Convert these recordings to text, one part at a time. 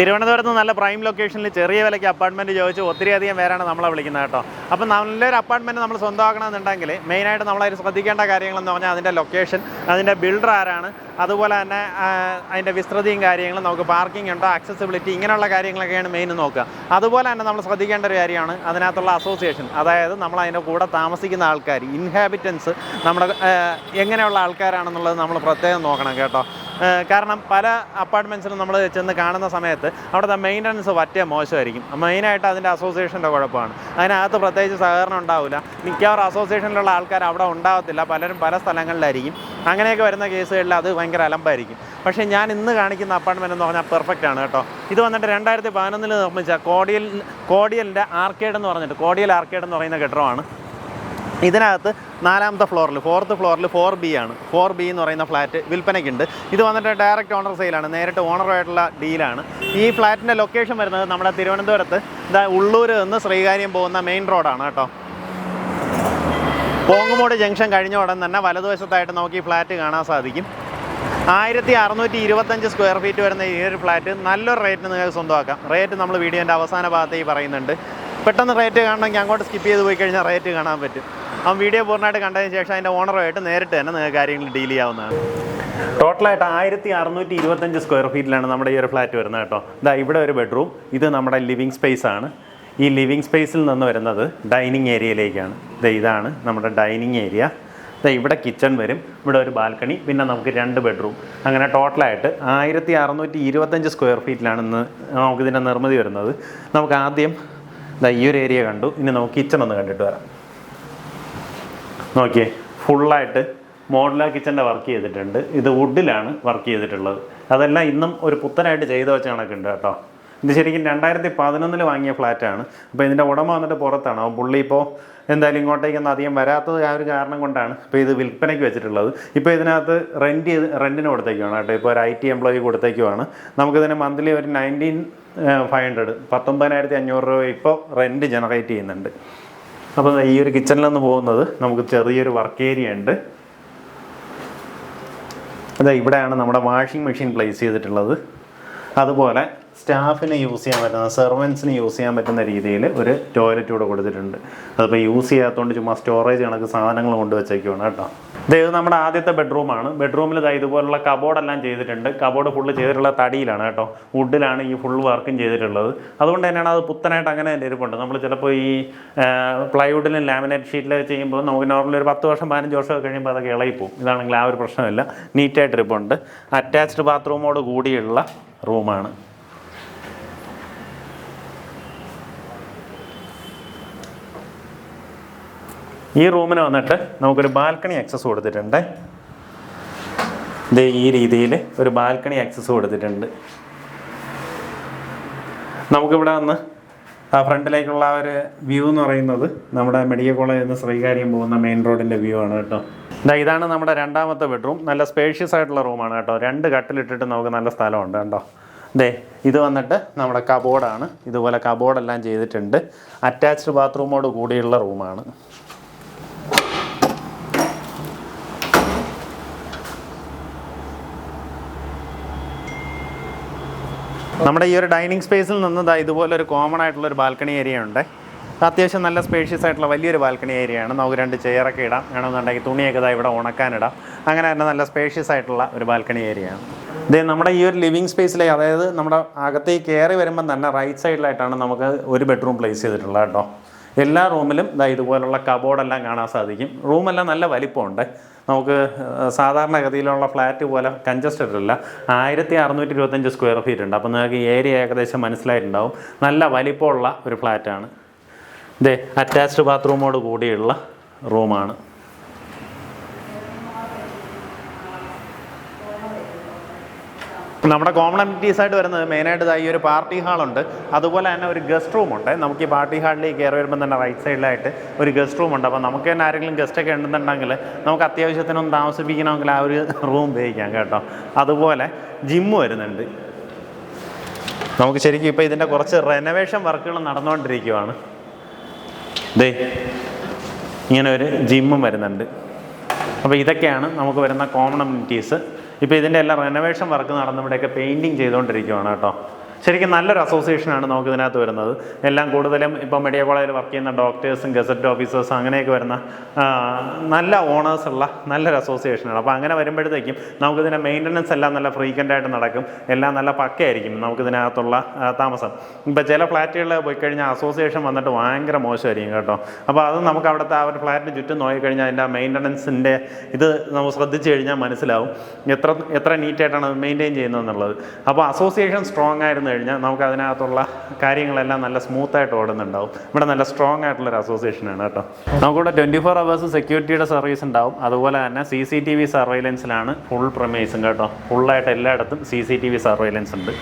തിരുവനന്തപുരത്ത് നല്ല പ്രൈം ലൊക്കേഷനിൽ ചെറിയ വിലയ്ക്ക് അപ്പാർട്ട്മെന്റ് ചോദിച്ച് ഒത്തിരിയധികം പേരാണ് നമ്മളെ വിളിക്കുന്നത് കേട്ടോ. അപ്പം നല്ലൊരു അപ്പാർട്ട്മെന്റ് നമ്മൾ സ്വന്തമാക്കണമെന്നുണ്ടെങ്കിൽ മെയിനായിട്ട് നമ്മളതിൽ ശ്രദ്ധിക്കേണ്ട കാര്യങ്ങളെന്ന് പറഞ്ഞാൽ അതിന്റെ ലൊക്കേഷൻ അതിന്റെ ബിൽഡർ ആരാണ് അതുപോലെ തന്നെ അതിന്റെ വിസ്തൃതിയും കാര്യങ്ങളും നമുക്ക് പാർക്കിംഗ് ഉണ്ടോ ആക്സസിബിലിറ്റി ഇങ്ങനെയുള്ള കാര്യങ്ങളൊക്കെയാണ് മെയിൻ നോക്കുക. അതുപോലെ തന്നെ നമ്മൾ ശ്രദ്ധിക്കേണ്ട ഒരു കാര്യമാണ് അതിനകത്തുള്ള അസോസിയേഷൻ അതായത് നമ്മൾ അതിന്റെ കൂടെ താമസിക്കുന്ന ആൾക്കാർ ഇൻഹാബിറ്റൻസ് നമ്മുടെ എങ്ങനെയുള്ള ആൾക്കാരാണെന്നുള്ളത് നമ്മൾ പ്രത്യേകം നോക്കണം കേട്ടോ. കാരണം പല അപ്പാർട്ട്മെന്റ്സിലും നമ്മൾ ചെന്ന് കാണുന്ന സമയത്ത് അവിടുത്തെ മെയിന്റനൻസ് പറ്റിയ മോശമായിരിക്കും. മെയിനായിട്ട് അതിന്റെ അസോസിയേഷന്റെ കുഴപ്പമാണ്. അതിനകത്ത് പ്രത്യേകിച്ച് സഹകരണം ഉണ്ടാവില്ല. മിക്കവാറും അസോസിയേഷനിലുള്ള ആൾക്കാർ അവിടെ ഉണ്ടാവത്തില്ല. പലരും പല സ്ഥലങ്ങളിലായിരിക്കും. അങ്ങനെയൊക്കെ വരുന്ന കേസുകളിൽ അത് ഭയങ്കര അലമ്പായിരിക്കും. പക്ഷേ ഞാൻ ഇന്ന് കാണിക്കുന്ന അപ്പാർട്ട്മെന്റ് എന്ന് പറഞ്ഞാൽ പെർഫെക്റ്റ് ആണ് കേട്ടോ. ഇത് വന്നിട്ട് രണ്ടായിരത്തി പതിനൊന്നിൽ നിർമ്മിച്ച കോടിയൽ കോടിയലിന്റെ ആർക്കേഡ് എന്ന് പറഞ്ഞിട്ട് കോടിയൽ ആർക്കേഡ് എന്ന് പറയുന്ന കെട്ടിടമാണ്. ഇതിനകത്ത് നാലാമത്തെ ഫ്ലോറിൽ ഫോർത്ത് ഫ്ലോറിൽ ഫോർ ബി ആണ്. ഫോർ ബി എന്ന് പറയുന്ന ഫ്ലാറ്റ് വിൽപ്പനയ്ക്കുണ്ട്. ഇത് വന്നിട്ട് ഡയറക്റ്റ് ഓണർ സെയിലാണ് നേരിട്ട് ഓണറുമായിട്ടുള്ള ഡീലാണ് ഈ ഫ്ലാറ്റിന്റെ ലൊക്കേഷൻ വരുന്നത് നമ്മുടെ തിരുവനന്തപുരത്ത് ഇതാ ഉള്ളൂർ നിന്ന് ശ്രീകാര്യം പോകുന്ന മെയിൻ റോഡാണ് കേട്ടോ. പോങ്ങുമോട് ജംഗ്ഷൻ കഴിഞ്ഞ ഉടൻ തന്നെ വലതുവശത്തായിട്ട് നമുക്ക് ഈ ഫ്ലാറ്റ് കാണാൻ സാധിക്കും. ആയിരത്തി അറുന്നൂറ്റി ഇരുപത്തഞ്ച് സ്ക്വയർ ഫീറ്റ് വരുന്ന ഈ ഒരു ഫ്ലാറ്റ് നല്ലൊരു റേറ്റിന് നിങ്ങൾക്ക് സ്വന്തമാക്കാം. റേറ്റ് നമ്മൾ വീഡിയോന്റെ അവസാന ഭാഗത്തേക്ക് പറയുന്നുണ്ട്. പെട്ടെന്ന് റേറ്റ് കാണണമെങ്കിൽ അങ്ങോട്ട് സ്കിപ്പ് ചെയ്ത് പോയി കഴിഞ്ഞാൽ റേറ്റ് കാണാൻ പറ്റും. ആ വീഡിയോ പൂർണമായിട്ട് കണ്ടതിന് ശേഷം അതിന്റെ ഓണറുമായിട്ട് നേരിട്ട് തന്നെ നിങ്ങൾക്ക് കാര്യങ്ങൾ ഡീൽ ചെയ്യാവുന്നതാണ്. ടോട്ടലായിട്ട് ആയിരത്തി അറുന്നൂറ്റി ഇരുപത്തഞ്ച് സ്ക്വയർ ഫീറ്റിലാണ് നമ്മുടെ ഈ ഒരു ഫ്ലാറ്റ് വരുന്നത് കേട്ടോ. ഇതാ ഇവിടെ ഒരു ബെഡ്റൂം ഇത് നമ്മുടെ ലിവിങ് സ്പേസ് ആണ്. ഈ ലിവിങ് സ്പേസിൽ നിന്ന് വരുന്നത് ഡൈനിങ് ഏരിയയിലേക്കാണ് ഇതാ ഇതാണ് നമ്മുടെ ഡൈനിങ് ഏരിയ ഇതാ ഇവിടെ കിച്ചൺ വരും. ഇവിടെ ഒരു ബാൽക്കണി പിന്നെ നമുക്ക് രണ്ട് ബെഡ്റൂം അങ്ങനെ ടോട്ടലായിട്ട് ആയിരത്തി അറുന്നൂറ്റി ഇരുപത്തഞ്ച് സ്ക്വയർ ഫീറ്റിലാണ് ഇന്ന് നമുക്കിതിന്റെ നിർമ്മിതി വരുന്നത്. നമുക്ക് ആദ്യം ഇതാ ഈ ഒരു ഏരിയ കണ്ടു. ഇനി നമുക്ക് കിച്ചൺ ഒന്ന് കണ്ടിട്ട് വരാം. നോക്കിയേ ഫുള്ളായിട്ട് മോഡുലാർ കിച്ചന്റെ വർക്ക് ചെയ്തിട്ടുണ്ട്. ഇത് വുഡിലാണ് വർക്ക് ചെയ്തിട്ടുള്ളത്. അതെല്ലാം ഇന്നും ഒരു പുത്തനായിട്ട് ചെയ്ത് വെച്ച കണക്കുണ്ട് കേട്ടോ. ഇത് ശരിക്കും രണ്ടായിരത്തി പതിനൊന്നിൽ വാങ്ങിയ ഫ്ലാറ്റാണ്. അപ്പോൾ ഇതിന്റെ ഉടമ വന്നിട്ട് പുറത്താണ്. അപ്പോൾ പുള്ളി ഇപ്പോൾ എന്തായാലും ഇങ്ങോട്ടേക്കൊന്നും അധികം വരാത്തത് ആ ഒരു കാരണം കൊണ്ടാണ് ഇപ്പോൾ ഇത് വിൽപ്പനയ്ക്ക് വെച്ചിട്ടുള്ളത്. ഇപ്പോൾ ഇതിനകത്ത് റെന്റ് ചെയ്ത് റെന്റിന് കൊടുത്തേക്കുവാണ് കേട്ടോ. ഇപ്പോൾ ഒരു ഐ ടി എംപ്ലോയി കൊടുത്തേക്കുവാണ്. നമുക്കിതിന് മന്ത്ലി ഒരു നയന്റീൻ ഫൈവ് ഹൺഡ്രഡ് പത്തൊമ്പതിനായിരത്തി അഞ്ഞൂറ് രൂപ ഇപ്പോൾ റെന്റ് ജനറേറ്റ് ചെയ്യുന്നുണ്ട്. അപ്പോൾ ഈ ഒരു കിച്ചണിൽ നിന്ന് പോകുന്നത് നമുക്ക് ചെറിയൊരു വർക്ക് ഏരിയ ഉണ്ട്. അതെ ഇവിടെയാണ് നമ്മുടെ വാഷിംഗ് മെഷീൻ പ്ലേസ് ചെയ്തിട്ടുള്ളത്. അതുപോലെ സ്റ്റാഫിന് യൂസ് ചെയ്യാൻ പറ്റുന്ന സെർവൻസിന് യൂസ് ചെയ്യാൻ പറ്റുന്ന രീതിയിൽ ഒരു ടോയ്ലറ്റ് കൂടെ കൊടുത്തിട്ടുണ്ട്. അതിപ്പോൾ യൂസ് ചെയ്യാത്തതുകൊണ്ട് ചുമ്മാ സ്റ്റോറേജ് കണക്ക് സാധനങ്ങൾ കൊണ്ടുവച്ചേക്കുവാണ് കേട്ടോ. ഇത് നമ്മുടെ ആദ്യത്തെ ബെഡ്റൂമാണ്. ബെഡ്റൂമിൽ ഇതാ ഇതുപോലുള്ള കബോർഡെല്ലാം ചെയ്തിട്ടുണ്ട്. കബോർഡ് ഫുള്ള് ചെയ്തിട്ടുള്ള തടിയിലാണ് കേട്ടോ. വുഡിലാണ് ഈ ഫുൾ വർക്കും ചെയ്തിട്ടുള്ളത്. അതുകൊണ്ട് തന്നെയാണ് അത് പുത്തനായിട്ട് അങ്ങനെ തന്നെ ഇരിപ്പുണ്ട്. നമ്മൾ ചിലപ്പോൾ ഈ പ്ലൈവുഡിലും ലാമിനേറ്റ് ഷീറ്റിലൊക്കെ ചെയ്യുമ്പോൾ നമുക്ക് നോർമലി ഒരു പത്ത് വർഷം പതിനഞ്ച് വർഷമൊക്കെ കഴിയുമ്പോൾ അതൊക്കെ ഇളയിപ്പോവും ഇതാണെങ്കിൽ ആ ഒരു പ്രശ്നമില്ല. നീറ്റായിട്ട് ഇരിപ്പുണ്ട്. അറ്റാച്ച്ഡ് ബാത്റൂമോട് കൂടിയുള്ള റൂമാണ് ഈ റൂമിന് വന്നിട്ട് നമുക്കൊരു ബാൽക്കണി ആക്സസ് കൊടുത്തിട്ടുണ്ട്. ദേ ഈ രീതിയിൽ ഒരു ബാൽക്കണി ആക്സസ് കൊടുത്തിട്ടുണ്ട്. നമുക്കിവിടെ വന്ന് ആ ഫ്രണ്ടിലേക്കുള്ള ആ ഒരു വ്യൂ എന്ന് പറയുന്നത് നമ്മുടെ മെഡിക്കൽ കോളേജിൽ നിന്ന് ശ്രീകാര്യം പോകുന്ന മെയിൻ റോഡിന്റെ വ്യൂ ആണ് കേട്ടോ. ഇതാ ഇതാണ് നമ്മുടെ രണ്ടാമത്തെ ബെഡ്റൂം നല്ല സ്പേഷ്യസ് ആയിട്ടുള്ള റൂമാണ് കേട്ടോ. രണ്ട് കട്ടിലിട്ടിട്ട് നമുക്ക് നല്ല സ്ഥലമുണ്ട് കേട്ടോ. ദേ ഇത് വന്നിട്ട് നമ്മുടെ കബോർഡാണ് ഇതുപോലെ കബോർഡെല്ലാം ചെയ്തിട്ടുണ്ട്. അറ്റാച്ച്ഡ് ബാത്റൂമോട് കൂടിയുള്ള റൂമാണ് നമ്മുടെ ഈ ഒരു ഡൈനിങ് സ്പേസിൽ നിന്ന് ഇതുപോലെ ഒരു കോമൺ ആയിട്ടുള്ള ഒരു ബാൽക്കണി ഏരിയ ഉണ്ട്. അത്യാവശ്യം നല്ല സ്പേഷ്യസ് ആയിട്ടുള്ള വലിയൊരു ബാൽക്കണി ഏരിയ ആണ്. നമുക്ക് രണ്ട് ചെയറൊക്കെ ഇടാം. വേണമെന്നുണ്ടെങ്കിൽ തുണിയൊക്കെ ഇതാ ഇവിടെ ഉണക്കാനിടാം അങ്ങനെ തന്നെ നല്ല സ്പേഷ്യസ് ആയിട്ടുള്ള ഒരു ബാൽക്കണി ഏരിയ ആണ്. ഇത് നമ്മുടെ ഈ ഒരു ലിവിങ് സ്പേസിലെ അതായത് നമ്മുടെ അകത്തേക്ക് കയറി വരുമ്പം തന്നെ റൈറ്റ് സൈഡിലായിട്ടാണ് നമുക്ക് ഒരു ബെഡ്റൂം പ്ലേസ് ചെയ്തിട്ടുള്ളത് കേട്ടോ. എല്ലാ റൂമിലും ഇതാ ഇതുപോലുള്ള കബോർഡെല്ലാം കാണാൻ സാധിക്കും. റൂമെല്ലാം നല്ല വലിപ്പമുണ്ട്. നമുക്ക് സാധാരണഗതിയിലുള്ള ഫ്ലാറ്റ് പോലെ കൺജസ്റ്റഡ് അല്ല. ആയിരത്തി അറുന്നൂറ്റി ഇരുപത്തഞ്ച് സ്ക്വയർ ഫീറ്റ് ഉണ്ട്. അപ്പോൾ നിങ്ങൾക്ക് ഏരിയ ഏകദേശം മനസ്സിലായിട്ടുണ്ടാവും. നല്ല വലിപ്പമുള്ള ഒരു ഫ്ലാറ്റാണ് ഇതേ അറ്റാച്ച്ഡ് ബാത്റൂമോട് കൂടിയുള്ള റൂമാണ് നമ്മുടെ കോമൺ അമ്യൂണിറ്റീസ് ആയിട്ട് വരുന്നത് മെയിനായിട്ട് ഈ ഒരു പാർട്ടി ഹാളുണ്ട് അതുപോലെ തന്നെ ഒരു ഗസ്റ്റ് റൂം ഉണ്ട്. നമുക്ക് ഈ പാർട്ടി ഹാളിലേക്ക് കയറി വരുമ്പോൾ തന്നെ റൈറ്റ് സൈഡിലായിട്ട് ഒരു ഗസ്റ്റ് റൂം ഉണ്ട്. അപ്പോൾ നമുക്ക് തന്നെ ആരെങ്കിലും ഗസ്റ്റ് ഒക്കെ ഉണ്ടെന്നുണ്ടെങ്കിൽ നമുക്ക് അത്യാവശ്യത്തിനൊന്ന് താമസിപ്പിക്കണമെങ്കിൽ ആ ഒരു റൂം ഉപയോഗിക്കാം കേട്ടോ. അതുപോലെ ജിമ്മ് വരുന്നുണ്ട്. നമുക്ക് ശരിക്കും ഇപ്പോൾ ഇതിന്റെ കുറച്ച് റെനോവേഷൻ വർക്കുകൾ നടന്നുകൊണ്ടിരിക്കുവാണ്. ദേ ഇങ്ങനെ ഒരു ജിമ്മും വരുന്നുണ്ട്. അപ്പോൾ ഇതൊക്കെയാണ് നമുക്ക് വരുന്ന കോമൺ അമ്യൂണിറ്റീസ് ഇപ്പോൾ ഇതിന്റെ എല്ലാം റെനോവേഷൻ വർക്ക് നടന്ന് ഇവിടെയൊക്കെ പെയിന്റിങ് ചെയ്തുകൊണ്ടിരിക്കുവാണ് കേട്ടോ. ശരിക്കും നല്ലൊരു അസോസിയേഷനാണ് നമുക്ക് ഇതിനകത്ത് വരുന്നത്. എല്ലാം കൂടുതലും ഇപ്പം മെഡിക്കൽ കോളേജിൽ വർക്ക് ചെയ്യുന്ന ഡോക്ടേഴ്സും ഗസറ്റ് ഓഫീസേഴ്സും അങ്ങനെയൊക്കെ വരുന്ന നല്ല ഓണേഴ്സ് ഉള്ള നല്ലൊരു അസോസിയേഷനാണ് അപ്പോൾ അങ്ങനെ വരുമ്പോഴത്തേക്കും നമുക്കിതിന്റെ മെയിന്റനൻസ് എല്ലാം നല്ല ഫ്രീക്വന്റ് ആയിട്ട് നടക്കും. എല്ലാം നല്ല പക്കയായിരിക്കും നമുക്കിതിനകത്തുള്ള താമസം. ഇപ്പോൾ ചില ഫ്ലാറ്റുകളിൽ പോയി കഴിഞ്ഞാൽ അസോസിയേഷൻ വന്നിട്ട് ഭയങ്കര മോശമായിരിക്കും കേട്ടോ. അപ്പോൾ അത് നമുക്ക് അവിടുത്തെ ആ ഒരു ഫ്ലാറ്റിന് ചുറ്റും നോക്കിക്കഴിഞ്ഞാൽ അതിന്റെ മെയിന്റനൻസിന്റെ ഇത് നമ്മൾ ശ്രദ്ധിച്ചു കഴിഞ്ഞാൽ മനസ്സിലാവും എത്ര എത്ര നീറ്റായിട്ടാണ് അത് മെയിന്റെയിൻ ചെയ്യുന്നതെന്നുള്ളത്. അപ്പോൾ അസോസിയേഷൻ സ്ട്രോങ് ആയിരുന്നു കഴിഞ്ഞാൽ നമുക്ക് അതിനകത്തുള്ള കാര്യങ്ങളെല്ലാം നല്ല സ്മൂത്തായിട്ട് ഓടുന്നുണ്ടാവും. ഇവിടെ നല്ല സ്ട്രോങ് ആയിട്ടുള്ളൊരു അസോസിയേഷനാണ് കേട്ടോ. നമുക്കിവിടെ ട്വന്റി ഫോർ അവേഴ്സ് സെക്യൂരിറ്റിയുടെ സർവീസ് ഉണ്ടാവും. അതുപോലെ തന്നെ സി സി ടി വി സർവൈലൻസിലാണ് ഫുൾ പ്രമേസും കേട്ടോ. ഫുള്ളായിട്ട് എല്ലായിടത്തും C C T V surveillance ഉണ്ട്.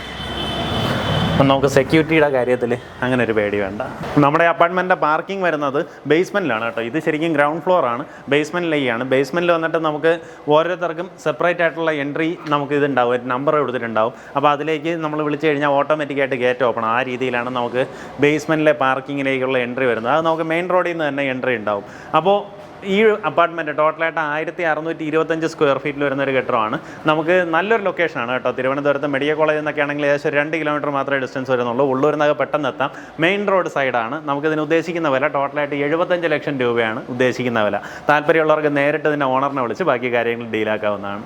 അപ്പം നമുക്ക് സെക്യൂരിറ്റിയുടെ കാര്യത്തിൽ അങ്ങനെ ഒരു പേടി വേണ്ട. നമ്മുടെ അപ്പാർട്ട്മെന്റിന്റെ പാർക്കിംഗ് വരുന്നത് ബേസ്മെന്റിലാണ് കേട്ടോ. ഇത് ശരിക്കും ഗ്രൗണ്ട് ഫ്ലോർ ആണ്. ബേസ്മെന്റിലേക്കാണ് ബേസ്മെന്റിൽ വന്നിട്ട് നമുക്ക് ഓരോരുത്തർക്കും സെപ്പറേറ്റ് ആയിട്ടുള്ള എൻട്രി നമുക്ക് ഇതുണ്ടാവും. ഒരു നമ്പർ കൊടുത്തിട്ടുണ്ടാവും. അപ്പോൾ അതിലേക്ക് നമ്മൾ വിളിച്ചു കഴിഞ്ഞാൽ ഓട്ടോമാറ്റിക്കായിട്ട് ഗേറ്റ് ഓപ്പൺ ആ രീതിയിലാണ് നമുക്ക് ബേസ്മെന്റിലെ പാർക്കിങ്ങിലേക്കുള്ള എൻട്രി വരുന്നത്. അത് നമുക്ക് മെയിൻ റോഡിൽ നിന്ന് തന്നെ എൻട്രി ഉണ്ടാവും. അപ്പോൾ ഈ അപ്പാർട്ട്മെന്റ് ടോട്ടലായിട്ട് ആയിരത്തി അറുന്നൂറ്റി ഇരുപത്തഞ്ച് സ്ക്വയർ ഫീറ്റിൽ വരുന്ന ഒരു കെട്ടിടമാണ്. നമുക്ക് നല്ലൊരു ലൊക്കേഷനാണ് കേട്ടോ. തിരുവനന്തപുരത്ത് മെഡിക്കൽ കോളേജിൽ നിന്നൊക്കെ ആണെങ്കിൽ ഏകദേശം രണ്ട് കിലോമീറ്റർ മാത്രമേ ഡിസ്റ്റൻസ് വരുന്നുള്ളൂ. ഉള്ളൂരിൽ പെട്ടെന്ന് എത്താം. മെയിൻ റോഡ് സൈഡാണ് നമുക്കിതിന് ഉദ്ദേശിക്കുന്ന വില ടോട്ടലായിട്ട് എഴുപത്തഞ്ച് ലക്ഷം രൂപയാണ് ഉദ്ദേശിക്കുന്ന വില. താല്പര്യമുള്ളവർക്ക് നേരിട്ട് ഇതിന്റെ ഓണറിനെ വിളിച്ച് ബാക്കി കാര്യങ്ങൾ ഡീലാക്കാവുന്നതാണ്